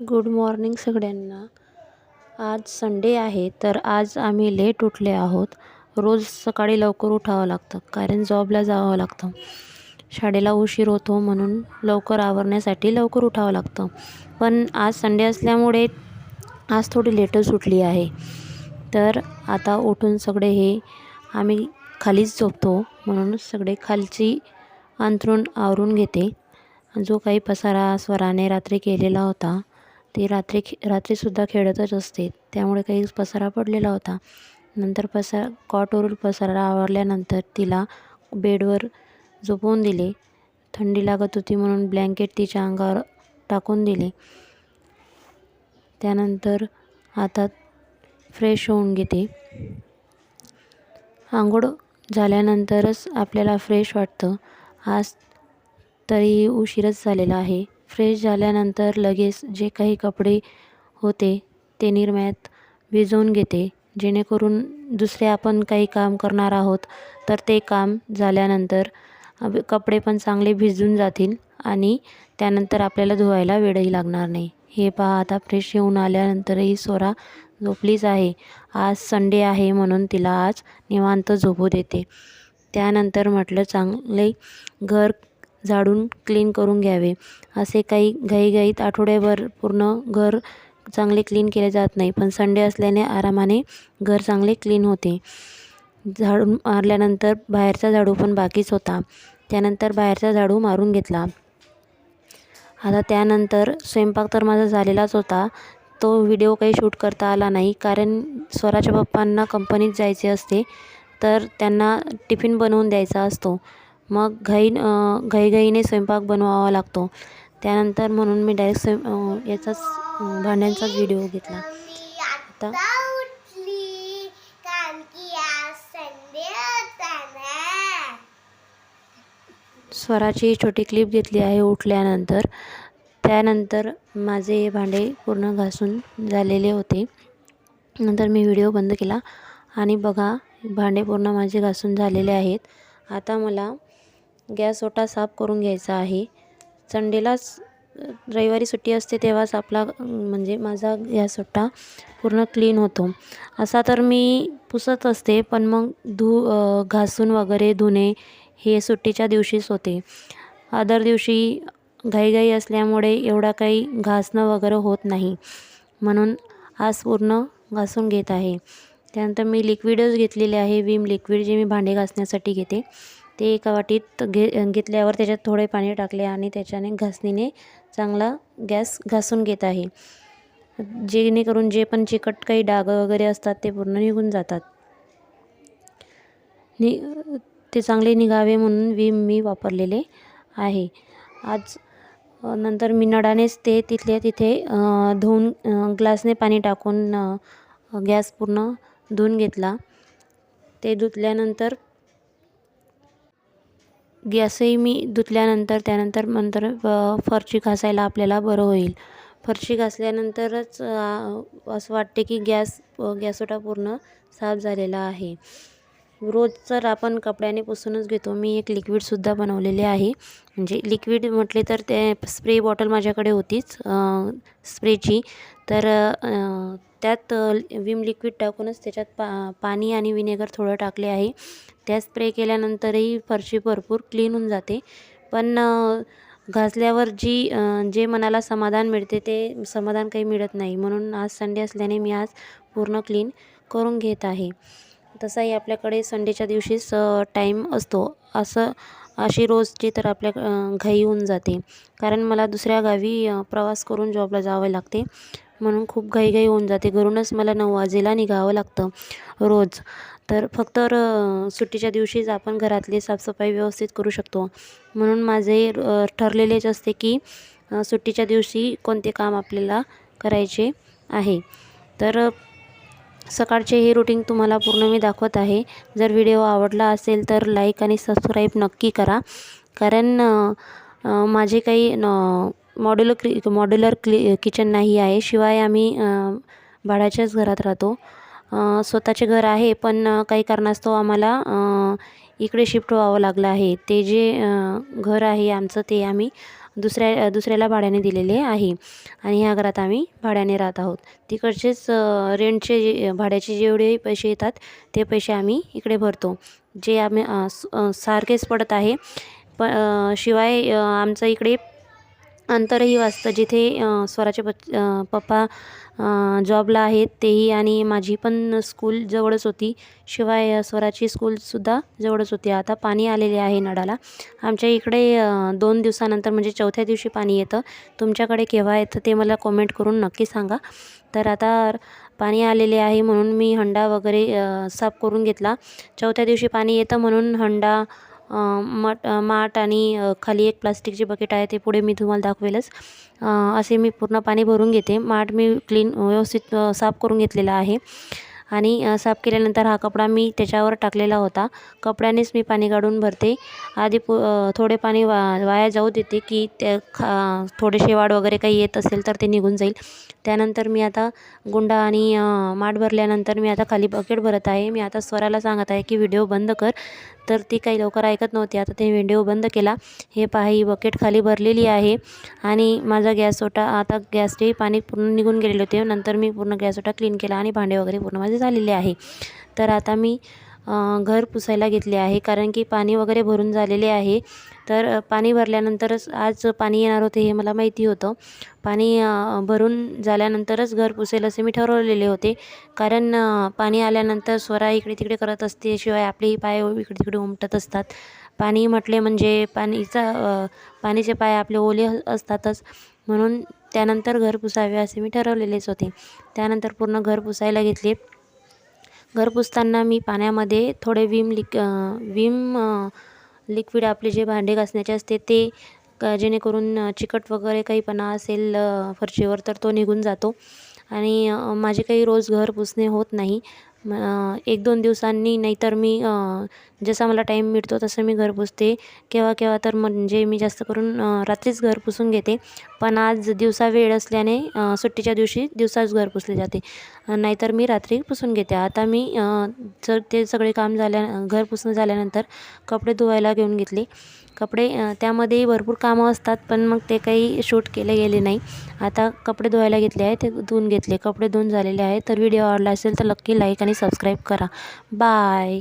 Good morning सगळ्यांना. आज Sunday आहे तर आज आम्ही लेट उठले आहोत. रोज सकाळी लवकर उठावं लागतं कारण जॉबला जावं लागतं. शाळेला उशीर होतो म्हणून लवकर आवरण्यासाठी लवकर उठावं लागतं. पण आज संडे असल्यामुळे आज थोडी लेटच उठली आहे. तर आता उठून सगळे हे आम्ही खालीच झोपतो म्हणून सगळे खालची अंथरूण आवरून घेते. जो काही पसारा स्वराने रात्री केलेला होता ते रात्री खे रात्रीसुद्धा खेळतच असते. त्यामुळे काही पसारा पडलेला होता. नंतर पसा कॉटवरून पसारा आवरल्यानंतर तिला बेडवर झोपवून दिले. थंडी लागत होती म्हणून ब्लँकेट तिच्या अंगावर टाकून दिले. त्यानंतर आता फ्रेश होऊन घेते. आंघोळ झाल्यानंतरच आपल्याला फ्रेश वाटतं. आज तरी उशीरच झालेला आहे. फ्रेश झाल्यानंतर लगेच जे काही कपडे होते ते निरम्यात भिजवून घेते. जेणेकरून दुसरे आपण काही काम करणार आहोत तर ते काम झाल्यानंतर कपडे पण चांगले भिजून जातील आणि त्यानंतर आपल्याला धुवायला वेळही लागणार नाही. हे पहा आता फ्रेश येऊन आल्यानंतरही सोरा झोपलीच आहे. आज संडे आहे म्हणून तिला आज निवांत झोपू देते. त्यानंतर म्हटलं चांगले घर झाडून क्लीन करून घ्यावे. असे काही घाईघाईत आठवड्याभर पूर्ण घर चांगले क्लीन केले जात नाही पण संडे असल्याने आरामाने घर चांगले क्लीन होते. झाडून मारल्यानंतर बाहेरचा झाडू पण बाकीच होता. त्यानंतर बाहेरचा झाडू मारून घेतला. आता त्यानंतर स्वयंपाक तर माझा झालेलाच होता. तो व्हिडिओ काही शूट करता आला नाही. कारण स्वराच्या पप्पांना कंपनीत जायचे असते तर त्यांना टिफिन बनवून द्यायचा असतो. मग घाई घाईघाईने स्वयंपाक बनवावा लागतो. त्यानंतर म्हणून मी डायरेक्ट स्वयं याचाच भांड्यांचाच व्हिडिओ घेतला. आता स्वराची छोटी क्लिप घेतली आहे उठल्यानंतर. त्यानंतर माझे हे भांडे पूर्ण घासून झालेले होते. नंतर मी व्हिडिओ बंद केला. आणि बघा भांडे पूर्ण माझे घासून झालेले आहेत. आता मला गॅस ओटा साफ करून घ्यायचा आहे. संडेलाच रविवारी सुट्टी असते तेव्हाच आपला म्हणजे माझा गॅस ओटा पूर्ण क्लीन होतो. असा तर मी पुसत असते पण मग धु घासून वगैरे धुणे हे सुट्टीच्या दिवशीच होते. अदर दिवशी घाईघाई असल्यामुळे एवढा काही घासणं वगैरे होत नाही. म्हणून आज पूर्ण घासून घेत आहे. त्यानंतर मी लिक्विडच घेतलेले आहे विम लिक्विड जे मी भांडे घासण्यासाठी घेते. ते एका वाटीत घे घेतल्यावर त्याच्यात थोडे पाणी टाकले आणि त्याच्याने घासणीने चांगला गॅस घासून घेत आहे. जेणेकरून जे पण चिकट काही डाग वगैरे असतात ते पूर्ण निघून जातात. नि ते चांगले निघावे म्हणून विम मी वापरलेले आहे. आज नंतर मी नळानेच ते तिथल्या तिथे धुवून ग्लासने पाणी टाकून गॅस पूर्ण धुवून घेतला. ते धुतल्यानंतर गॅसही मी धुतल्यानंतर त्यानंतर नंतर फरशी घासायला आपल्याला बरं होईल. फरशी घासल्यानंतरच असं वाटते की गॅस गॅसोटा पूर्ण साफ झालेला आहे. रोज जर आपण कपड्याने पुसूनच घेतो मी एक लिक्विडसुद्धा बनवलेले आहे. म्हणजे लिक्विड म्हटले तर ते स्प्रे बॉटल माझ्याकडे होतीच स्प्रेची तर त्यात विम लिक्विड टाकूनच त्याच्यात पा पाणी आणि विनेगर थोडं टाकले आहे. त्या स्प्रे केल्यानंतरही फरशी भरपूर क्लीन होऊन जाते. पण घासल्यावर जी जे मनाला समाधान मिळते ते समाधान काही मिळत नाही. म्हणून आज संडे असल्याने मी आज पूर्ण क्लीन करून घेत आहे. तसाही आपल्याकडे संडेच्या दिवशीच टाईम असतो. असं अशी रोजची तर आपल्या घाई होऊन जाते. कारण मला दुसऱ्या गावी प्रवास करून जॉबला जावं लागते. म्हणून खूप घाईघाई होऊन जाते. घरूनच मला नऊ वाजेला निघावं लागतं रोज. तर फक्त सुट्टीच्या दिवशीच आपण घरातली साफसफाई व्यवस्थित करू शकतो. म्हणून माझे ठरलेलेच असते की सुट्टीच्या दिवशी कोणते काम आपल्याला करायचे आहे. तर सकाळचे हे रुटीन तुम्हाला पूर्ण मी दाखवत आहे. जर व्हिडिओ आवडला असेल तर लाईक आणि सबस्क्राईब नक्की करा. कारण माझे काही मॉड्युलर क्रि मॉड्युलर क्लि किचन नाही आहे. शिवाय आम्ही भाड्याच्याच घरात राहतो. स्वतःचे घर आहे पण काही कारणास्तव आम्हाला इकडे शिफ्ट व्हावं लागलं आहे. ते जे घर आहे आमचं ते आम्ही दुसऱ्या दुसऱ्याला भाड्याने दिलेले आहे. आणि ह्या घरात आम्ही भाड्याने राहत आहोत. तिकडचेच रेंटचे जे भाड्याचे जेवढे पैसे येतात ते पैसे आम्ही इकडे भरतो. जे आम्ही सारखेच पडत आहे. प शिवाय आमचं इकडे अंतरही वाचतं. जिथे स्वराचे प पप्पा जॉबला आहेत तेही आणि माझी पण स्कूल जवळच होती. शिवाय स्वराची स्कूलसुद्धा जवळच होती. आता पाणी आलेले आहे नळाला. आमच्या इकडे दोन दिवसानंतर म्हणजे चौथ्या दिवशी पाणी येतं. तुमच्याकडे केव्हा येतं ते मला कॉमेंट करून नक्की सांगा. तर आता पाणी आलेले आहे म्हणून मी हंडा वगैरे साफ करून घेतला. चौथ्या दिवशी पाणी येतं म्हणून हंडा मट माठ आणि खाली एक प्लास्टिकचे बकेट आहे ते पुढे मी तुम्हाला दाखवेलच. असे मी पूर्ण पाणी भरून घेते. माठ मी क्लीन व्यवस्थित साफ करून घेतलेला आहे. आणि साफ केल्यानंतर हा कपडा मी त्याच्यावर टाकलेला होता. कपड्यानेच मी पाणी काढून भरते. आधी पु थोडे पाणी वा वाया जाऊ देते की त्या खा थोडेसे वाढ वगैरे काही येत असेल तर ते निघून जाईल. त्यानंतर मी आता गुंडा आणि माठ भरल्यानंतर मी आता खाली बकेट भरत आहे. मी आता स्वराला सांगत आहे की व्हिडिओ बंद कर. तर ती काही लवकर ऐकत नव्हती. आता ते व्हिडिओ बंद केला. हे पहा ही बकेट खाली भरलेली आहे. आणि माझा गॅस ओटा आता गॅसचे पाणी पूर्ण निघून गेलेले होते. नंतर मी पूर्ण गॅस ओटा क्लीन केला आणि भांडे वगैरे पूर्ण माझे झालेले आहे. तर आता मी घर पुसायला घेतले आहे. कारण की पाणी वगैरे भरून झालेले आहे. तर पाणी भरल्यानंतरच आज पाणी येणार होते हे मला माहिती होतं. पाणी भरून झाल्यानंतरच घर पुसेल असे मी ठरवलेले होते. कारण पाणी आल्यानंतर स्वरा इकडे तिकडे करत असते शिवाय आपलेही पाय इकडे तिकडे उमटत असतात. पाणी म्हटले म्हणजे पाणीचा पाणीचे पाय आपले ओले असतातच. म्हणून त्यानंतर घर पुसावे असे मी ठरवलेलेच होते. त्यानंतर पूर्ण घर पुसायला घेतले. घर पुसताना मी पाण्यामध्ये थोडे विम लिक विम लिक्विड आपले जे भांडे घासण्याचे असते ते जेणेकरून चिकट वगैरे काहीपणा असेल फरशीवर तर तो निघून जातो. आणि माझे काही रोज घर पुसणे होत नाही. एक दोन दिवसांनी नाहीतर मी जसा मला टाईम मिळतो तसं मी घर पुसते. केव्हा केव्हा तर म्हणजे मी जास्त करून रात्रीच घर पुसून घेते. पण आज दिवसा वेळ असल्याने सुट्टीच्या दिवशी दिवसाच घर पुसले जाते. नाहीतर मी रात्री पुसून घेते. आता मी जर ते सगळे काम झाल्या घर पुसणं झाल्यानंतर कपडे धुवायला घेऊन घेतले. कपडे त्यामध्येही भरपूर कामं असतात पण मग ते काही शूट केले गेले नाही. आता कपडे धुवायला घेतले आहे ते धुवून घेतले. कपडे धुवून झालेले आहे तर व्हिडिओ आवडला असेल तर नक्की लाईक आणि सबस्क्राईब करा. बाय